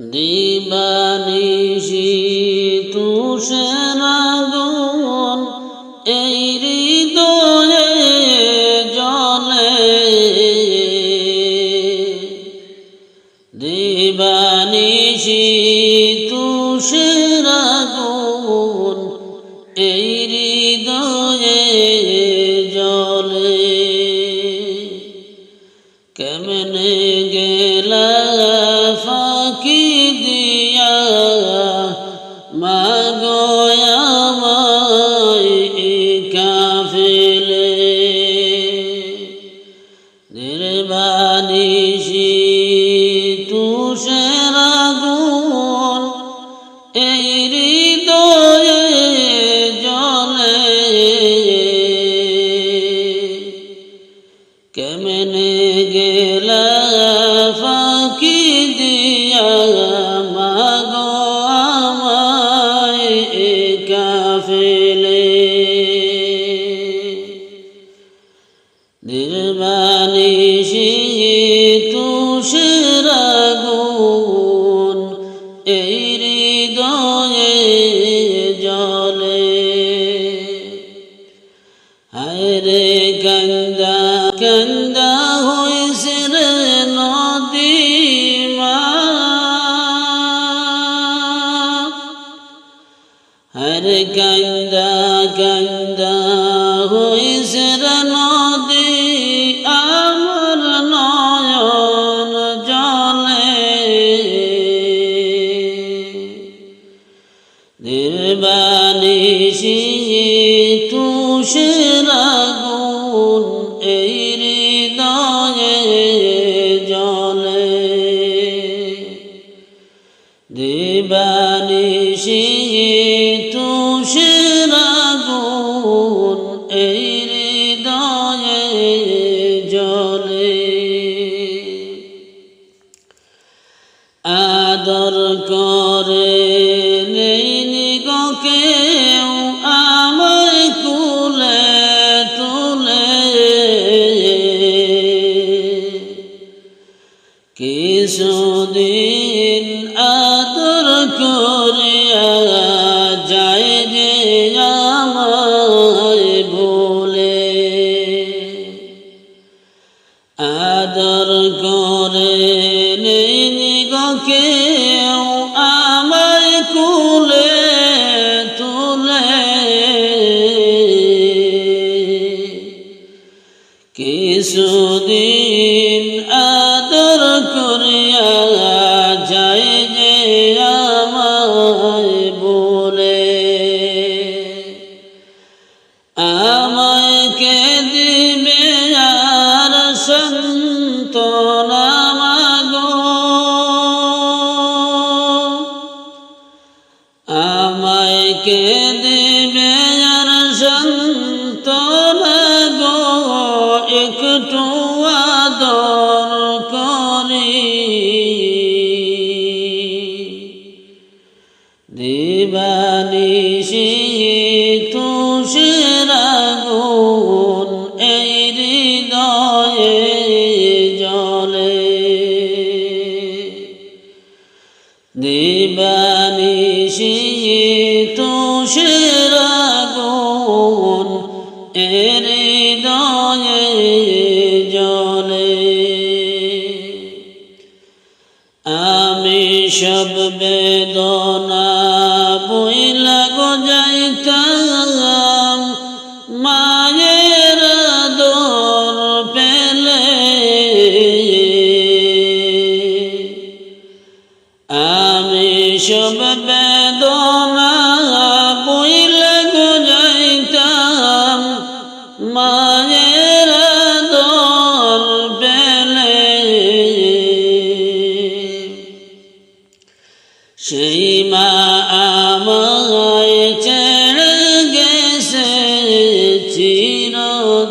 দিবানিশি তুষের আগুন এই হৃদয়ে জলে। দিবানিশি তুষের আগুন এই হৃদয়ে জলে। কেমনে গেলা নির্বাণিসি তুষের আগুন এই হৃদয়ে জলে কেমনে গেলা নির্বাণিসি তুষের আগুন এই হৃদয়ে জলে হায়রে গঙ্গা গঙ্গা হয়েছে তুষের আগুন এই হৃদয়ে জলে দিবানিসি তুষের আগুন এই হৃদয়ে জলে আদর করে নেই গো দিবানিসি তুষের আগুন এই হৃদয়ে জলে দিবানিসি সব বেদনা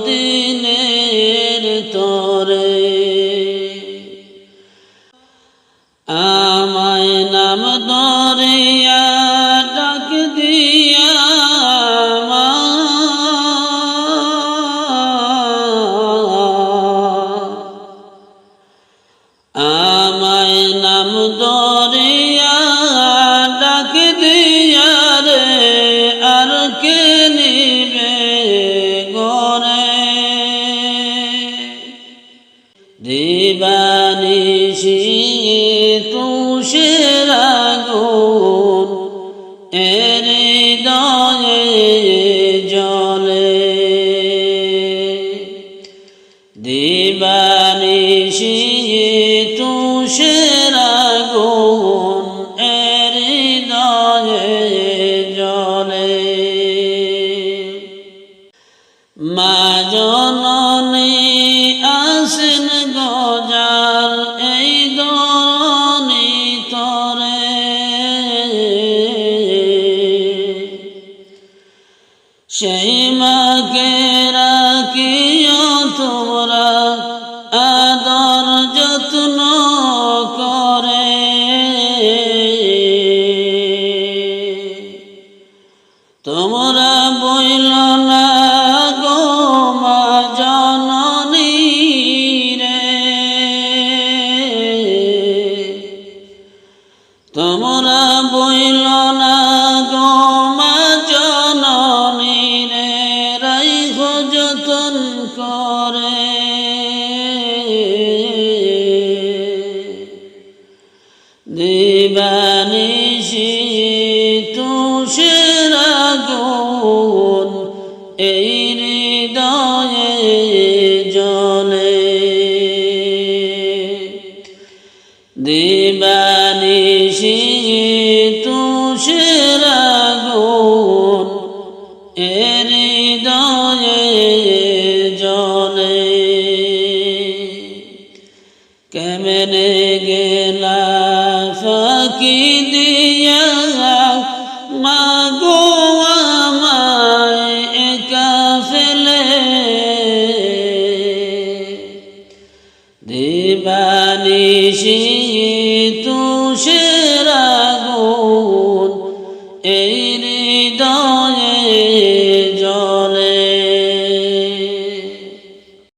দিনে জলে। দিবানিশি তুষের আগুন হৃদয়ে জলে। মা জননী সেই মাকে রাখিও তোমরা আদর যত্ন করে। তোমরা বইল তোমরা বইল না দিবানিশি তুষের আগুন এই তুষের কেমনে গেলা ফাঁকি দিয়া? মাগো আমায় একা ফেলে। দিবানিশি তুষের আগুন